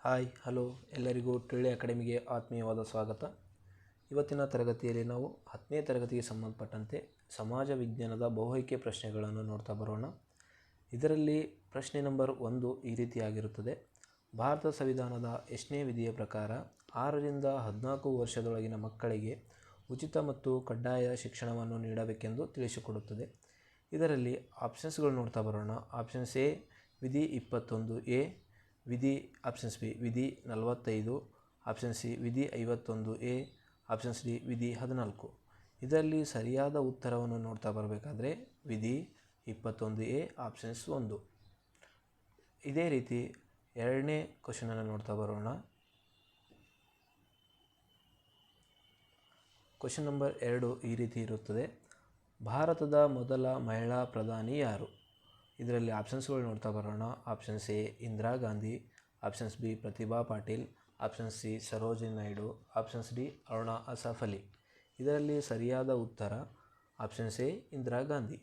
Hi, hello. ಎಲ್ಲರಿಗೂ ಟಿಳ್ಳಿ ಅಕಾಡೆಮಿಗೆ ಆತ್ಮೀಯವಾದ ಸ್ವಾಗತ. ಇವತ್ತಿನ ತರಗತಿಯಲ್ಲಿ ನಾವು ಹತ್ತನೇ ತರಗತಿಗೆ ಸಂಬಂಧಪಟ್ಟಂತೆ ಸಮಾಜ ವಿಜ್ಞಾನದ ಬಹುಆಯ್ಕೆ ಪ್ರಶ್ನೆಗಳನ್ನು ನೋಡ್ತಾ ಬರೋಣ. ಇದರಲ್ಲಿ ಪ್ರಶ್ನೆ ನಂಬರ್ ಒಂದು ಈ ರೀತಿಯಾಗಿರುತ್ತದೆ ಭಾರತ ಸಂವಿಧಾನದ ಎಷ್ಟನೇ ವಿಧಿಯ ಪ್ರಕಾರ ಆರರಿಂದ ಹದಿನಾಲ್ಕು ವರ್ಷದೊಳಗಿನ ಮಕ್ಕಳಿಗೆ ಉಚಿತ ಮತ್ತು ಕಡ್ಡಾಯ ಶಿಕ್ಷಣವನ್ನು ನೀಡಬೇಕೆಂದು ತಿಳಿಸಿಕೊಡುತ್ತದೆ. ಇದರಲ್ಲಿ ಆಪ್ಷನ್ಸ್ಗಳು ನೋಡ್ತಾ ಬರೋಣ. ಆಪ್ಷನ್ಸ್ ಎ ವಿಧಿ ಇಪ್ಪತ್ತೊಂದು ಎ ವಿಧಿ ಆಪ್ಷನ್ಸ್ ಬಿ, ವಿಧಿ ನಲವತ್ತೈದು ಆಪ್ಷನ್ ಸಿ, ವಿಧಿ ಐವತ್ತೊಂದು, ಎ, ಆಪ್ಷನ್ಸ್ ಡಿ, ವಿಧಿ ಹದಿನಾಲ್ಕು. ಇದರಲ್ಲಿ ಸರಿಯಾದ ಉತ್ತರವನ್ನು ನೋಡ್ತಾ ಬರಬೇಕಾದ್ರೆ ವಿಧಿ ಇಪ್ಪತ್ತೊಂದು, ಎ, ಆಪ್ಷನ್ಸ್ ಒಂದು. ಇದೇ ರೀತಿ ಎರಡನೇ ಕ್ವಶನನ್ನು ನೋಡ್ತಾ ಬರೋಣ. ಕ್ವಶನ್ ನಂಬರ್ ಎರಡು ಈ ರೀತಿ ಇರುತ್ತದೆ. ಭಾರತದ ಮೊದಲ ಮಹಿಳಾ ಪ್ರಧಾನಿ ಯಾರು? ಇದರಲ್ಲಿ ಆಪ್ಷನ್ಸ್ಗಳು ನೋಡ್ತಾ ಬರೋಣ. Options A Indira Gandhi options B Pratibha Patil option C Sarojini Naidu options D Aruna Asaf Ali ಇದರಲ್ಲಿ ಸರಿಯಾದ ಉತ್ತರ ಆಪ್ಷನ್ಸ್ ಎ ಇಂದಿರಾ ಗಾಂಧಿ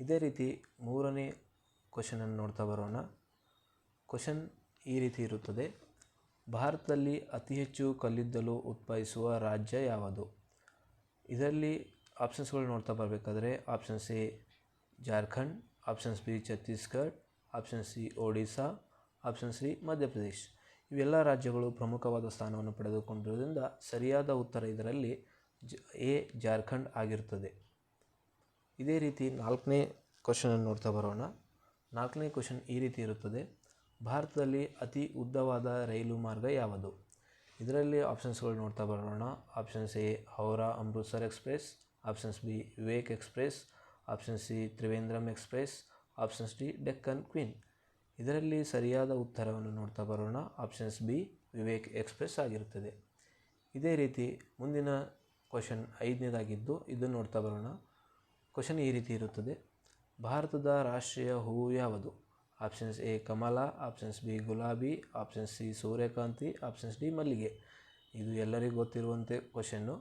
ಇದೇ ರೀತಿ ಮೂರನೇ ಕ್ವಶನನ್ನು ನೋಡ್ತಾ ಬರೋಣ. ಕ್ವಶನ್ ಈ ರೀತಿ ಇರುತ್ತದೆ. ಭಾರತದಲ್ಲಿ ಅತಿ ಹೆಚ್ಚು ಕಲ್ಲಿದ್ದಲು ಉತ್ಪಾದಿಸುವ ರಾಜ್ಯ ಯಾವುದು? ಇದರಲ್ಲಿ ಆಪ್ಷನ್ಸ್ಗಳು ನೋಡ್ತಾ ಬರಬೇಕಾದ್ರೆ options A Jharkhand options B Chhattisgarh option C Odisha option C Madhya Pradesh ಇವೆಲ್ಲ ರಾಜ್ಯಗಳು ಪ್ರಮುಖವಾದ ಸ್ಥಾನವನ್ನು ಪಡೆದುಕೊಂಡಿರುವುದರಿಂದ ಸರಿಯಾದ ಉತ್ತರ ಇದರಲ್ಲಿ ಜ, ಎ, ಜಾರ್ಖಂಡ್ ಆಗಿರುತ್ತದೆ. ಇದೇ ರೀತಿ ನಾಲ್ಕನೇ ಕ್ವಶನನ್ನು ನೋಡ್ತಾ ಬರೋಣ. ನಾಲ್ಕನೇ ಕ್ವಶನ್ ಈ ರೀತಿ ಇರುತ್ತದೆ. ಭಾರತದಲ್ಲಿ ಅತಿ ಉದ್ದವಾದ ರೈಲು ಮಾರ್ಗ ಯಾವುದು? ಇದರಲ್ಲಿ ಆಪ್ಷನ್ಸ್ಗಳು ನೋಡ್ತಾ ಬರೋಣ. Options A Howrah, Amritsar express options B Vivek express option C Trivandrum express options D Deccan queen ಇದರಲ್ಲಿ ಸರಿಯಾದ ಉತ್ತರವನ್ನು ನೋಡ್ತಾ ಬರೋಣ. ಆಪ್ಷನ್ಸ್ ಬಿ ವಿವೇಕ್ ಎಕ್ಸ್ಪ್ರೆಸ್ ಆಗಿರುತ್ತದೆ. ಇದೇ ರೀತಿ ಮುಂದಿನ ಕ್ವಶನ್ ಐದನೇದಾಗಿದ್ದು ಇದನ್ನು ನೋಡ್ತಾ ಬರೋಣ. ಕ್ವಶನ್ ಈ ರೀತಿ ಇರುತ್ತದೆ. ಭಾರತದ ರಾಷ್ಟ್ರೀಯ ಹೂವು ಯಾವುದು? ಆಪ್ಷನ್ಸ್ ಎ ಕಮಲ ಆಪ್ಷನ್ಸ್ ಬಿ ಗುಲಾಬಿ ಆಪ್ಷನ್ಸ್ ಸಿ ಸೂರ್ಯಕಾಂತಿ ಆಪ್ಷನ್ಸ್ ಡಿ ಮಲ್ಲಿಗೆ ಇದು ಎಲ್ಲರಿಗೂ ಗೊತ್ತಿರುವಂತೆ ಕ್ವಶನ್ನು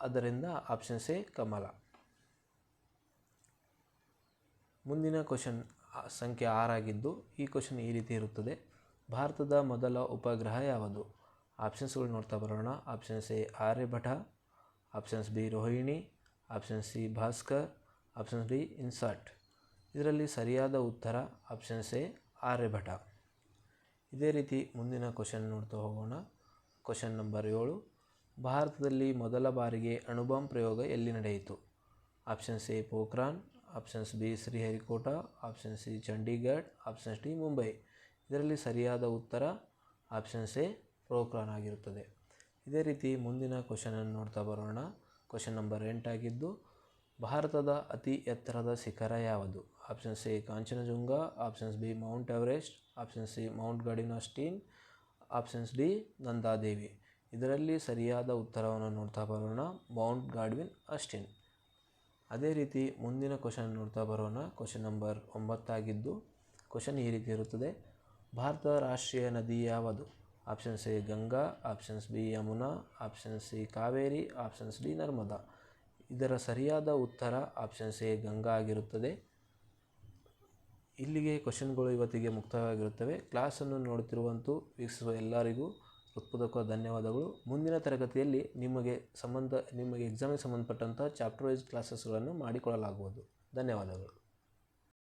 ಅದರಿಂದ ಆಪ್ಷನ್ಸ್ ಎ ಕಮಲ ಮುಂದಿನ ಕ್ವಶನ್ ಸಂಖ್ಯೆ ಆರಾಗಿದ್ದು ಈ ಕ್ವಶನ್ ಈ ರೀತಿ ಇರುತ್ತದೆ. ಭಾರತದ ಮೊದಲ ಉಪಗ್ರಹ ಯಾವುದು? ಆಪ್ಷನ್ಸ್ಗಳು ನೋಡ್ತಾ ಬರೋಣ. Options A Aryabhata options B, Rohini option C, Bhaskar options D INSAT ಇದರಲ್ಲಿ ಸರಿಯಾದ ಉತ್ತರ ಆಪ್ಷನ್ಸ್ ಎ ಆರ್ಯಭಟ ಇದೇ ರೀತಿ ಮುಂದಿನ ಕ್ವಶನ್ ನೋಡ್ತಾ ಹೋಗೋಣ. ಕ್ವಶನ್ ನಂಬರ್ ಏಳು. ಭಾರತದಲ್ಲಿ ಮೊದಲ ಬಾರಿಗೆ ಅಣುಬಾಂಬ್ ಪ್ರಯೋಗ ಎಲ್ಲಿ ನಡೆಯಿತು? Options A, Pokhran options B Sriharikota option C Chandigarh, options D Mumbai. ಇದರಲ್ಲಿ ಸರಿಯಾದ ಉತ್ತರ ಆಪ್ಷನ್ಸ್ ಎ ಪ್ರೋಕ್ರಾನ್ ಆಗಿರುತ್ತದೆ. ಇದೇ ರೀತಿ ಮುಂದಿನ ಕ್ವಶನನ್ನು ನೋಡ್ತಾ ಬರೋಣ. ಕ್ವಶನ್ ನಂಬರ್ ಎಂಟಾಗಿದ್ದು, ಭಾರತದ ಅತಿ ಎತ್ತರದ ಶಿಖರ ಯಾವುದು? Options A Kanchenjunga, options B Mount Everest option C Mount Godwin Austen, options D Nanda Devi. ಇದರಲ್ಲಿ ಸರಿಯಾದ ಉತ್ತರವನ್ನು ನೋಡ್ತಾ ಬರೋಣ. Mount Godwin Austen. ಅದೇ ರೀತಿ ಮುಂದಿನ ಕ್ವಶನ್ ನೋಡ್ತಾ ಬರೋಣ. ಕ್ವಶನ್ ನಂಬರ್ ಒಂಬತ್ತಾಗಿದ್ದು ಕ್ವಶನ್ ಈ ರೀತಿ ಇರುತ್ತದೆ. ಭಾರತದ ರಾಷ್ಟ್ರೀಯ ನದಿ ಯಾವುದು? Options A Ganga options B Yamuna options C Kaveri options D Narmada. ಇದರ ಸರಿಯಾದ ಉತ್ತರ ಆಪ್ಷನ್ಸ್ ಎ ಗಂಗಾ ಆಗಿರುತ್ತದೆ. ಇಲ್ಲಿಗೆ ಕ್ವಶನ್ಗಳು ಇವತ್ತಿಗೆ ಮುಕ್ತವಾಗಿರುತ್ತವೆ. ಕ್ಲಾಸನ್ನು ನೋಡುತ್ತಿರುವಂತೂ, ವೀಕ್ಷಿಸುವ ಎಲ್ಲರಿಗೂ ಹೃತ್ಪೂರ್ವಕ ಧನ್ಯವಾದಗಳು. ಮುಂದಿನ ತರಗತಿಯಲ್ಲಿ ನಿಮಗೆ ಸಂಬಂಧ ನಿಮಗೆ ಎಕ್ಸಾಮಿಗೆ ಸಂಬಂಧಪಟ್ಟಂತಹ ಚಾಪ್ಟರ್ ವೈಸ್ ಕ್ಲಾಸಸ್ಗಳನ್ನು ಮಾಡಿಕೊಳ್ಳಲಾಗುವುದು. ಧನ್ಯವಾದಗಳು.